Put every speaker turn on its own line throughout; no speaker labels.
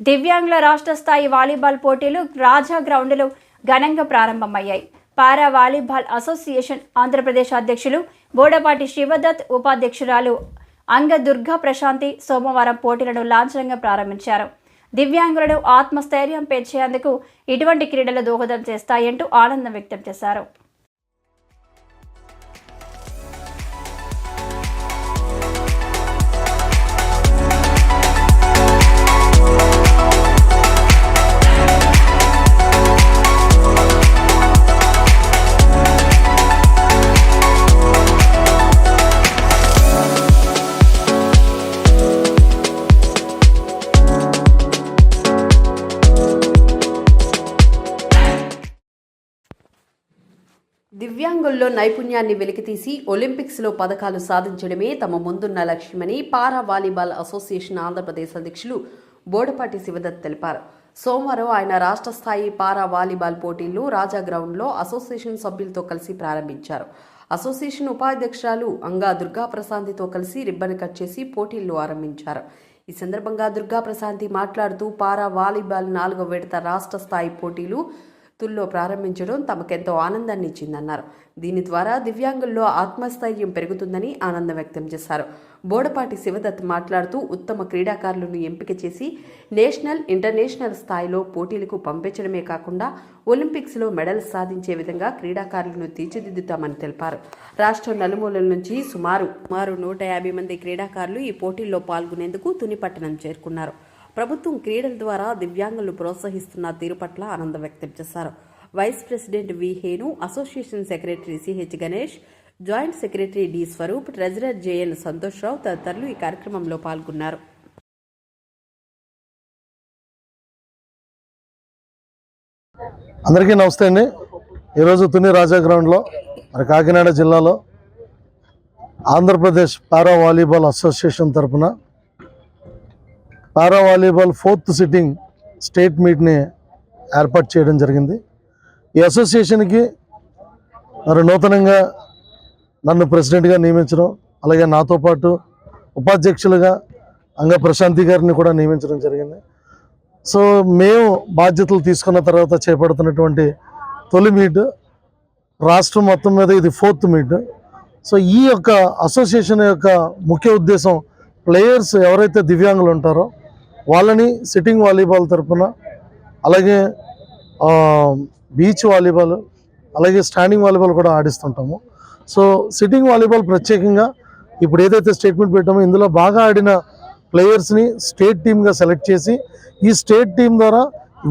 దివ్యాంగుల రాష్ట్ర స్థాయి వాలీబాల్ పోటీలు రాజా గ్రౌండ్లో ఘనంగా ప్రారంభమయ్యాయి. పారా వాలీబాల్ అసోసియేషన్ ఆంధ్రప్రదేశ్ అధ్యక్షులు బోడపాటి శివదత్ ఉపాధ్యక్షురాలు అంగ దుర్గా ప్రశాంతి సోమవారం పోటీలను లాంఛనంగా ప్రారంభించారు. దివ్యాంగులను ఆత్మస్థైర్యం పెంచేందుకు ఇటువంటి క్రీడలు దోహదం చేస్తాయంటూ ఆనందం వ్యక్తం చేశారు.
దివ్యాంగుల్లో నైపుణ్యాన్ని వెలికితీసి ఒలింపిక్స్లో పథకాలు సాధించడమే తమ ముందున్న లక్ష్యమని పారా వాలీబాల్ అసోసియేషన్ ఆంధ్రప్రదేశ్ అధ్యక్షులు బోడపాటి శివదత్ తెలిపారు. సోమవారం ఆయన రాష్ట్ర స్థాయి పారా వాలీబాల్ పోటీలు రాజా గ్రౌండ్లో అసోసియేషన్ సభ్యులతో కలిసి ప్రారంభించారు. అసోసియేషన్ ఉపాధ్యక్షురాలు అంగా దుర్గా ప్రశాంతితో కలిసి రిబ్బన్ కట్ చేసి పోటీలు ఆరంభించారు. ఈ సందర్భంగా దుర్గా ప్రశాంతి మాట్లాడుతూ పారా వాలీబాల్ నాలుగో విడత రాష్ట్ర స్థాయి పోటీలు తుల్లో ప్రారంభించడం తమకెంతో ఆనందాన్ని ఇచ్చిందన్నారు. దీని ద్వారా దివ్యాంగుల్లో ఆత్మస్థైర్యం పెరుగుతుందని ఆనందం వ్యక్తం చేశారు. బోడపాటి శివదత్ మాట్లాడుతూ ఉత్తమ క్రీడాకారులను ఎంపిక చేసి నేషనల్ ఇంటర్నేషనల్ స్థాయిలో పోటీలకు పంపించడమే కాకుండా ఒలింపిక్స్లో మెడల్ సాధించే విధంగా క్రీడాకారులను తీర్చిదిద్దుతామని తెలిపారు. రాష్ట్రం నలుమూలల నుంచి సుమారు సుమారు నూట యాభై మంది క్రీడాకారులు ఈ పోటీల్లో పాల్గొనేందుకు తునిపట్టణం చేరుకున్నారు. ప్రభుత్వం క్రీడల ద్వారా దివ్యాంగులను ప్రోత్సహిస్తున్న తీరు పట్ల ఆనందం వ్యక్తం చేశారు. Vice president V హేను association secretary CH Ganesh joint secretary D Swaroop treasurer JN Santosh Rao తదితరులు ఈ కార్యక్రమంలో పాల్గొన్నారు.
అందరికీ నమస్తే అండి. ఈరోజు తుని రాజా గ్రౌండ్లో మరి కాకినాడ జిల్లాలో ఆంధ్రప్రదేశ్ పారా వాలీబాల్ అసోసియేషన్ తరపున para volleyball fourth sitting state మీట్ని ఏర్పాటు చేయడం జరిగింది. ఈ అసోసియేషన్కి మరి నూతనంగా నన్ను ప్రెసిడెంట్గా నియమించడం అలాగే నాతో పాటు ఉపాధ్యక్షులుగా అంగ ప్రశాంతి గారిని కూడా నియమించడం జరిగింది. సో మేము బాధ్యతలు తీసుకున్న తర్వాత చేపడుతున్నటువంటి తొలి మీట్ రాష్ట్రం మొత్తం మీద ఇది ఫోర్త్ మీట్. సో ఈ యొక్క అసోసియేషన్ యొక్క ముఖ్య ఉద్దేశం ప్లేయర్స్ ఎవరైతే దివ్యాంగులు ఉంటారో వాళ్ళని సిట్టింగ్ వాలీబాల్ తరఫున అలాగే బీచ్ వాలీబాల్ అలాగే స్టాండింగ్ వాలీబాల్ కూడా ఆడిస్తుంటాము. సో సిట్టింగ్ వాలీబాల్ ప్రత్యేకంగా ఇప్పుడు ఏదైతే స్టేట్మెంట్ పెట్టామో ఇందులో బాగా ఆడిన ప్లేయర్స్ని స్టేట్ టీమ్గా సెలెక్ట్ చేసి ఈ స్టేట్ టీం ద్వారా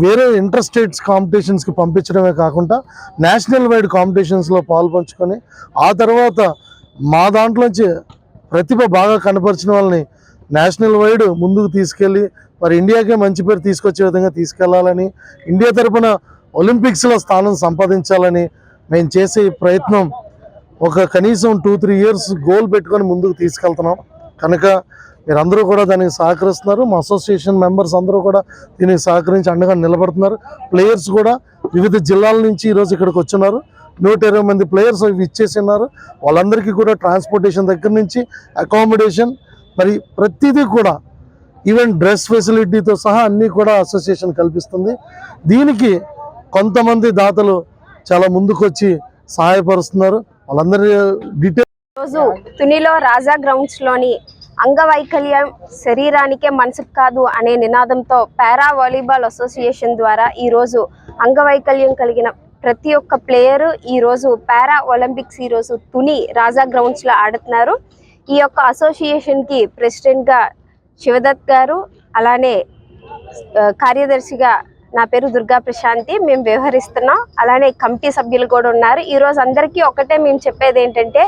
వేరే ఇంటర్ స్టేట్స్ కాంపిటీషన్స్కి పంపించడమే కాకుండా నేషనల్ వైడ్ కాంపిటీషన్స్లో పాల్పంచుకొని ఆ తర్వాత మా దాంట్లోంచి ప్రతిభ బాగా కనపరిచిన వాళ్ళని నేషనల్ వైడ్ ముందుకు తీసుకెళ్ళి మరి ఇండియాకే మంచి పేరు తీసుకొచ్చే విధంగా తీసుకెళ్ళాలని ఇండియా తరపున ఒలింపిక్స్లో స్థానం సంపాదించాలని మేము చేసే ప్రయత్నం ఒక కనీసం టూ త్రీ ఇయర్స్ గోల్ పెట్టుకొని ముందుకు తీసుకెళ్తున్నాం. కనుక మీరందరూ కూడా దానికి సహకరిస్తున్నారు. మా అసోసియేషన్ మెంబర్స్ అందరూ కూడా దీనికి సహకరించి అండగా నిలబడుతున్నారు. ప్లేయర్స్ కూడా వివిధ జిల్లాల నుంచి ఈరోజు ఇక్కడికి వచ్చున్నారు నూట ఇరవై మంది ప్లేయర్స్ ఇచ్చేసి ఉన్నారు వాళ్ళందరికీ కూడా ట్రాన్స్పోర్టేషన్ దగ్గర నుంచి అకామిడేషన్ మరి ప్రతిదీ కూడా ఈవెన్ డ్రెస్ ఫెసిలిటీతో సహా అన్నీ కూడా అసోసియేషన్ కల్పిస్తుంది. దీనికి కొంతమంది దాతలు చాలా ముందుకొచ్చి సహాయపరుస్తున్నారు. వాళ్ళందరి డీటెయిల్
రోజు తునిలో రాజా గ్రౌండ్స్లోని అంగవైకల్యం శరీరానికే మనసుకు కాదు అనే నినాదంతో పారా వాలీబాల్ అసోసియేషన్ ద్వారా ఈరోజు అంగవైకల్యం కలిగిన ప్రతి ఒక్క ప్లేయరు ఈ రోజు పారా ఒలింపిక్స్ ఈ రోజు తుని రాజా గ్రౌండ్స్లో ఆడుతున్నారు. ఈ యొక్క అసోసియేషన్కి శివదత్ గారు అలానే కార్యదర్శిగా నా పేరు దుర్గా ప్రశాంతి మేము వ్యవహరిస్తున్నాం. అలానే కమిటీ సభ్యులు కూడా ఉన్నారు. ఈరోజు అందరికీ ఒకటే మేము చెప్పేది ఏంటంటే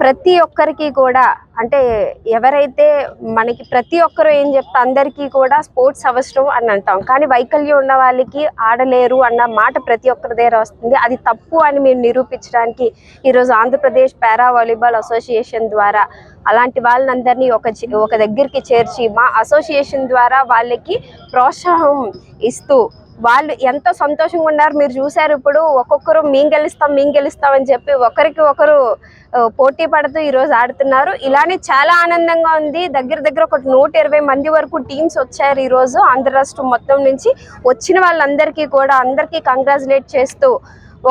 ప్రతి ఒక్కరికి కూడా అంటే ఎవరైతే మనకి ప్రతి ఒక్కరు ఏం చెప్తా అందరికీ కూడా స్పోర్ట్స్ అవసరం అని అంటాం. కానీ వైకల్యం ఉన్న వాళ్ళకి ఆడలేరు అన్న మాట ప్రతి ఒక్కరి దగ్గర వస్తుంది. అది తప్పు అని మేము నిరూపించడానికి ఈరోజు ఆంధ్రప్రదేశ్ పారా వాలీబాల్ అసోసియేషన్ ద్వారా అలాంటి వాళ్ళందరినీ ఒక చి- ఒక దగ్గరికి చేర్చి మా అసోసియేషన్ ద్వారా వాళ్ళకి ప్రోత్సాహం ఇస్తూ వాళ్ళు ఎంతో సంతోషంగా ఉన్నారు మీరు చూశారు ఇప్పుడు. ఒక్కొక్కరు మేము గెలుస్తాం మేము గెలుస్తాం అని చెప్పి ఒకరికి ఒకరు పోటీ పడుతూ ఈరోజు ఆడుతున్నారు. ఇలానే చాలా ఆనందంగా ఉంది. దగ్గర దగ్గర ఒక నూట ఇరవై మంది వరకు టీమ్స్ వచ్చారు ఈ రోజు ఆంధ్ర రాష్ట్రం మొత్తం నుంచి. వచ్చిన వాళ్ళందరికీ కూడా అందరికీ కంగ్రాచులేట్ చేస్తూ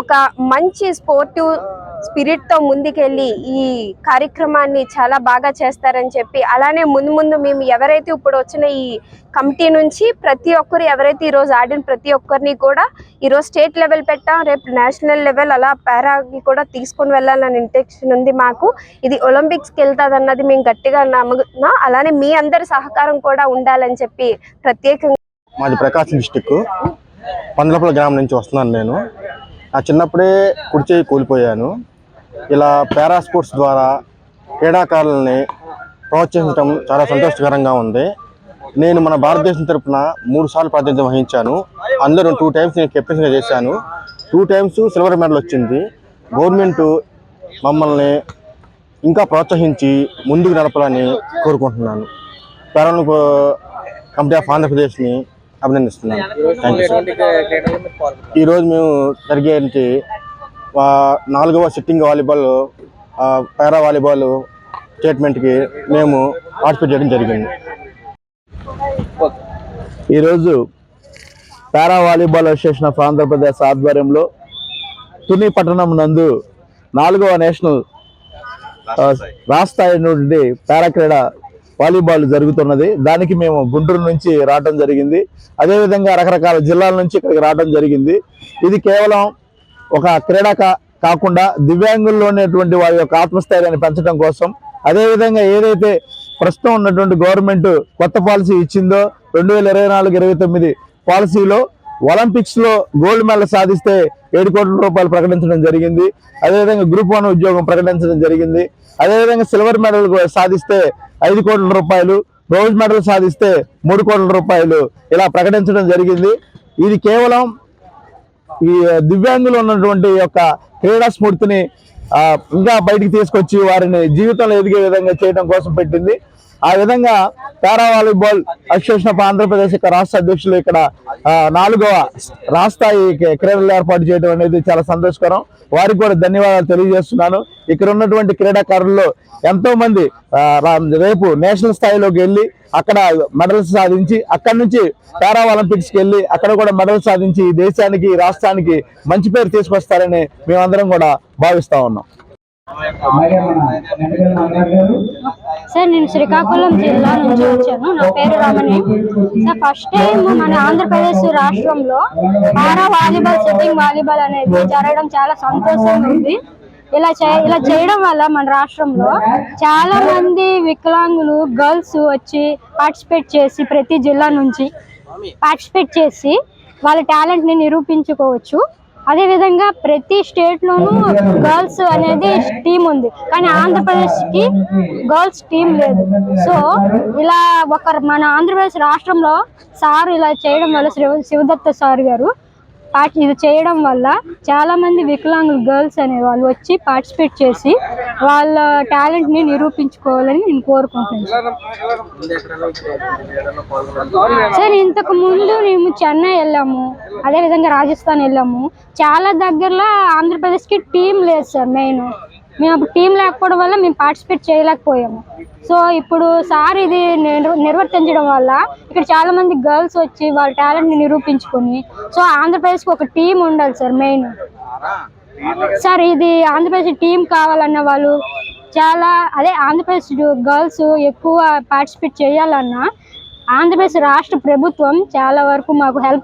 ఒక మంచి స్పోర్టివ్ స్పిరిట్తో ముందుకెళ్ళి ఈ కార్యక్రమాన్ని చాలా బాగా చేస్తారని చెప్పి అలానే ముందు ముందు మేము ఎవరైతే ఇప్పుడు వచ్చిన ఈ కమిటీ నుంచి ప్రతి ఒక్కరు ఎవరైతే ఈ రోజు ఆడిన ప్రతి ఒక్కరిని కూడా ఈ రోజు స్టేట్ లెవెల్ పెట్టాం. రేపు నేషనల్ లెవెల్ అలా పారాకి కూడా తీసుకొని వెళ్ళాలని ఇంటెన్షన్ ఉంది మాకు. ఇది ఒలింపిక్స్కి వెళ్తుంది అన్నది మేము గట్టిగా నమ్ముతున్నాం. అలానే మీ అందరి సహకారం కూడా ఉండాలని చెప్పి ప్రత్యేకంగా
మాది ప్రకాశం డిస్టిక్ పందలపల్లి గ్రామం నుంచి వస్తున్నాను నేను. నా చిన్నప్పుడే కుడిచేయి కోల్పోయాను. ఇలా పారా స్పోర్ట్స్ ద్వారా క్రీడాకారులని ప్రోత్సహించడం చాలా సంతోషకరంగా ఉంది. నేను మన భారతదేశం తరపున మూడు సార్లు ప్రాతినిధ్యం వహించాను. అందులో టూ టైమ్స్ నేను కెప్టెన్సీగా చేశాను. టూ టైమ్స్ సిల్వర్ మెడల్ వచ్చింది. గవర్నమెంట్ మమ్మల్ని ఇంకా ప్రోత్సహించి ముందుకు నడపాలని కోరుకుంటున్నాను. పారాలింపిక్ కమిటీ ఆఫ్ ఆంధ్రప్రదేశ్ని అభినందిస్తున్నాను. ఈరోజు మేము జరిగే నాలుగవ సిట్టింగ్ వాలీబాల్ పారా వాలీబాల్ స్టేట్మెంట్కి మేము పార్టిసిపేట్ చేయడం జరిగింది.
ఈరోజు para volleyball association of Andhra Pradesh ఆధ్వర్యంలో తుని పట్టణం నందు నాలుగవ నేషనల్ ఆ, రాష్ట్రాయి నుండి పారా క్రీడ వాలీబాల్ జరుగుతున్నది. దానికి మేము గుంటూరు నుంచి రావడం జరిగింది. అదేవిధంగా రకరకాల జిల్లాల నుంచి ఇక్కడికి రావడం జరిగింది. ఇది కేవలం ఒక క్రీడ కాకుండా దివ్యాంగుల్లో ఉన్నటువంటి వారి యొక్క ఆత్మస్థైర్యాన్ని పెంచడం కోసం. అదేవిధంగా ఏదైతే ప్రస్తుతం ఉన్నటువంటి గవర్నమెంట్ కొత్త పాలసీ ఇచ్చిందో రెండు వేల ఇరవై నాలుగు ఇరవై తొమ్మిది పాలసీలో ఒలింపిక్స్లో గోల్డ్ మెడల్ సాధిస్తే ఏడు కోట్ల రూపాయలు ప్రకటించడం జరిగింది. అదేవిధంగా గ్రూప్ వన్ ఉద్యోగం ప్రకటించడం జరిగింది. అదేవిధంగా సిల్వర్ మెడల్ సాధిస్తే ఐదు కోట్ల రూపాయలు బ్రోంజ్ మెడల్ సాధిస్తే మూడు కోట్ల రూపాయలు ఇలా ప్రకటించడం జరిగింది. ఇది కేవలం ఈ దివ్యాంగులు ఉన్నటువంటి యొక్క క్రీడా స్ఫూర్తిని ఇంకా బయటికి తీసుకొచ్చి వారిని జీవితంలో ఎదిగే విధంగా చేయడం కోసం పెట్టింది. ఆ విధంగా para volleyball association of Andhra Pradesh యొక్క రాష్ట్ర అధ్యక్షులు ఇక్కడ నాలుగవ రాష్ట్రాయి క్రీడలు ఏర్పాటు చేయడం అనేది చాలా సంతోషకరం. వారికి కూడా ధన్యవాదాలు తెలియజేస్తున్నాను. ఇక్కడ ఉన్నటువంటి క్రీడాకారుల్లో ఎంతో మంది రేపు నేషనల్ స్థాయిలోకి వెళ్ళి అక్కడ మెడల్స్ సాధించి అక్కడ నుంచి పారా ఒలింపిక్స్కి వెళ్ళి అక్కడ కూడా మెడల్ సాధించి ఈ దేశానికి ఈ రాష్ట్రానికి మంచి పేరు తీసుకొస్తారని మేమందరం కూడా భావిస్తా ఉన్నాం.
సార్ నేను శ్రీకాకుళం జిల్లా నుంచి వచ్చాను. నా పేరు రమణి. సార్ ఫస్ట్ టైం మన ఆంధ్రప్రదేశ్ రాష్ట్రంలో పారా వాలీబాల్ సిట్టింగ్ వాలీబాల్ అనేది జరగడం చాలా సంతోషంగా ఉంది. ఇలా చే ఇలా చేయడం వల్ల మన రాష్ట్రంలో చాలా మంది వికలాంగులు గర్ల్స్ వచ్చి పార్టిసిపేట్ చేసి ప్రతి జిల్లా నుంచి పార్టిసిపేట్ చేసి వాళ్ళ టాలెంట్ని నిరూపించుకోవచ్చు. అదే విధంగా ప్రతి స్టేట్ లోనూ గర్ల్స్ అనేది టీం ఉంది. కానీ ఆంధ్రప్రదేశ్కి గర్ల్స్ టీం లేదు. సో ఇలా ఒక మన ఆంధ్రప్రదేశ్ రాష్ట్రంలో సార్ ఇలా చేయడం వల్ల శివ శివదత్త సార్ గారు పార్టి ఇది చేయడం వల్ల చాలా మంది వికలాంగులు గర్ల్స్ అనే వాళ్ళు వచ్చి పార్టిసిపేట్ చేసి వాళ్ళ టాలెంట్ని నిరూపించుకోవాలని నేను కోరుకుంటున్నాను. సార్ ఇంతకు ముందు మేము చెన్నై వెళ్ళాము అదే విధంగా రాజస్థాన్ వెళ్ళాము. చాలా దగ్గరలో ఆంధ్రప్రదేశ్కి టీం లేదు సార్ మెయిన్ మేము అప్పుడు టీం లేకపోవడం వల్ల మేము పార్టిసిపేట్ చేయలేకపోయాము. సో ఇప్పుడు సార్ ఇది నిర్వర్తించడం వల్ల ఇక్కడ చాలా మంది గర్ల్స్ వచ్చి వాళ్ళ టాలెంట్ని నిరూపించుకొని సో ఆంధ్రప్రదేశ్కి ఒక టీం ఉండాలి సార్ మెయిన్ సార్ ఇది ఆంధ్రప్రదేశ్ టీం కావాలన్న వాళ్ళు చాలా అదే ఆంధ్రప్రదేశ్ గర్ల్స్ ఎక్కువ పార్టిసిపేట్ చేయాలన్నా ఆంధ్రప్రదేశ్ రాష్ట్ర ప్రభుత్వం చాలా వరకు మాకు హెల్ప్